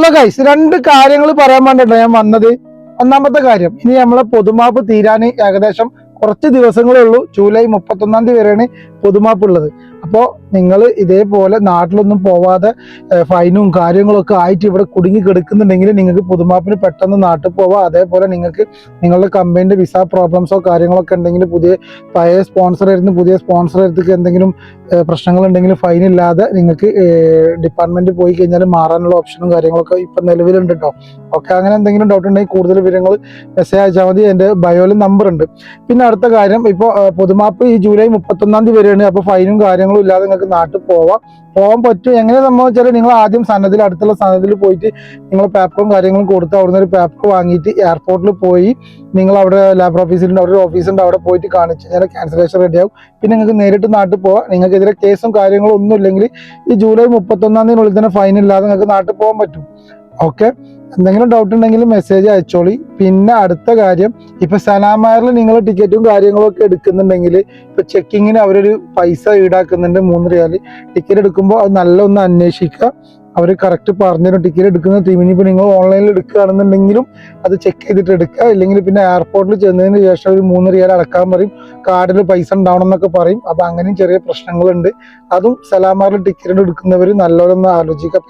Hello guys രണ്ട് കാര്യങ്ങൾ പറയാൻ വേണ്ടിട്ടോ ഞാൻ വന്നത്. ഒന്നാമത്തെ കാര്യം ഇനി നമ്മളെ പൊതുമാപ്പ് തീരാൻ ഏകദേശം കുറച്ച് ദിവസങ്ങളേ ഉള്ളൂ. ജൂലൈ മുപ്പത്തൊന്നാം തീയതി വരെയാണ് പൊതുമാപ്പ് ഉള്ളത് അപ്പോൾ നിങ്ങൾ ഇതേപോലെ നാട്ടിലൊന്നും പോവാതെ ഫൈനും കാര്യങ്ങളൊക്കെ ആയിട്ട് ഇവിടെ കുടുങ്ങി കിടക്കുന്നുണ്ടെങ്കിൽ നിങ്ങൾക്ക് പുതുമാപ്പിന് പെട്ടെന്ന് നാട്ടിൽ പോവാം. അതേപോലെ നിങ്ങൾക്ക് നിങ്ങളുടെ കമ്പനിയുടെ വിസ പ്രോബ്ലംസോ കാര്യങ്ങളൊക്കെ ഉണ്ടെങ്കിൽ പുതിയ പഴയ സ്പോൺസർ ആയിരുന്നു പുതിയ സ്പോൺസർ അടുത്തേക്ക് എന്തെങ്കിലും പ്രശ്നങ്ങളുണ്ടെങ്കിൽ ഫൈൻ ഇല്ലാതെ നിങ്ങൾക്ക് ഡിപ്പാർട്ട്മെന്റ് പോയി കഴിഞ്ഞാൽ മാറാനുള്ള ഓപ്ഷനും കാര്യങ്ങളൊക്കെ ഇപ്പം നിലവിലുണ്ട് കേട്ടോ ഓക്കെ അങ്ങനെ എന്തെങ്കിലും ഡൗട്ട് ഉണ്ടെങ്കിൽ കൂടുതൽ വിവരങ്ങൾ മെസ്സേജ് അയച്ചാൽ മതി. എന്റെ ബയോയിൽ നമ്പർ ഉണ്ട്. പിന്നെ അടുത്ത കാര്യം ഇപ്പോൾ പൊതുമാപ്പ് ഈ ജൂലൈ മുപ്പത്തൊന്നാം തീയതി വരെയാണ് അപ്പോൾ ഫൈനും കാര്യങ്ങളും ഇല്ലാതെ നിങ്ങൾക്ക് നാട്ടിൽ പോവാം. പോകാൻ പറ്റും. എങ്ങനെ സംഭവിച്ചാൽ നിങ്ങൾ ആദ്യം സന്നദ്ധയിൽ അടുത്തുള്ള സന്നദ്ധയിൽ പോയിട്ട് നിങ്ങൾ പേപ്പറും കാര്യങ്ങളും കൊടുത്ത് അവിടുന്ന് ഒരു പേപ്പർ വാങ്ങിയിട്ട് എയർപോർട്ടിൽ പോയി നിങ്ങൾ അവിടെ ലാബ് ഓഫീസിലുണ്ട് അവിടെ ഒരു ഓഫീസുണ്ട് അവിടെ പോയിട്ട് കാണിച്ച് കഴിഞ്ഞാൽ ക്യാൻസലേഷൻ റെഡിയാകും പിന്നെ നിങ്ങൾക്ക് നേരിട്ട് നാട്ടിൽ പോവാം. നിങ്ങൾക്കെതിരെ കേസും കാര്യങ്ങളും ഒന്നും ഇല്ലെങ്കിൽ ഈ ജൂലൈ മുപ്പത്തൊന്നാം തീയതിനുള്ളിൽ തന്നെ ഫൈൻ ഇല്ലാതെ നിങ്ങൾക്ക് നാട്ടിൽ പോകാൻ പറ്റും. ഓക്കെ? എന്തെങ്കിലും ഡൗട്ട് ഉണ്ടെങ്കിൽ മെസ്സേജ് അയച്ചോളി. പിന്നെ അടുത്ത കാര്യം ഇപ്പൊ സലാമാറിൽ നിങ്ങൾ ടിക്കറ്റും കാര്യങ്ങളും ഒക്കെ എടുക്കുന്നുണ്ടെങ്കിൽ ഇപ്പൊ ചെക്കിങ്ങിന് അവരൊരു പൈസ ഈടാക്കുന്നുണ്ട് മൂന്ന് റിയാൽ ടിക്കറ്റ് എടുക്കുമ്പോൾ അത് നല്ല ഒന്ന് അന്വേഷിക്കുക. അവർ കറക്റ്റ് പറഞ്ഞു ടിക്കറ്റ് എടുക്കുന്ന ടീമിന് ഇപ്പൊ നിങ്ങൾ ഓൺലൈനിൽ എടുക്കുകയാണെന്നുണ്ടെങ്കിലും അത് ചെക്ക് ചെയ്തിട്ട് എടുക്കുക. ഇല്ലെങ്കിൽ പിന്നെ എയർപോർട്ടിൽ ചെന്നതിന് ശേഷം ഒരു മൂന്ന് റിയാൽ അടക്കാൻ പറയും. കാർഡിൽ പൈസ ഉണ്ടാവണം എന്നൊക്കെ പറയും. അപ്പൊ അങ്ങനെയും ചെറിയ പ്രശ്നങ്ങളുണ്ട്. അതും സലാമാറിൽ ടിക്കറ്റ് എടുക്കുന്നവർ നല്ലോണം ഒന്ന് ആലോചിക്കുക.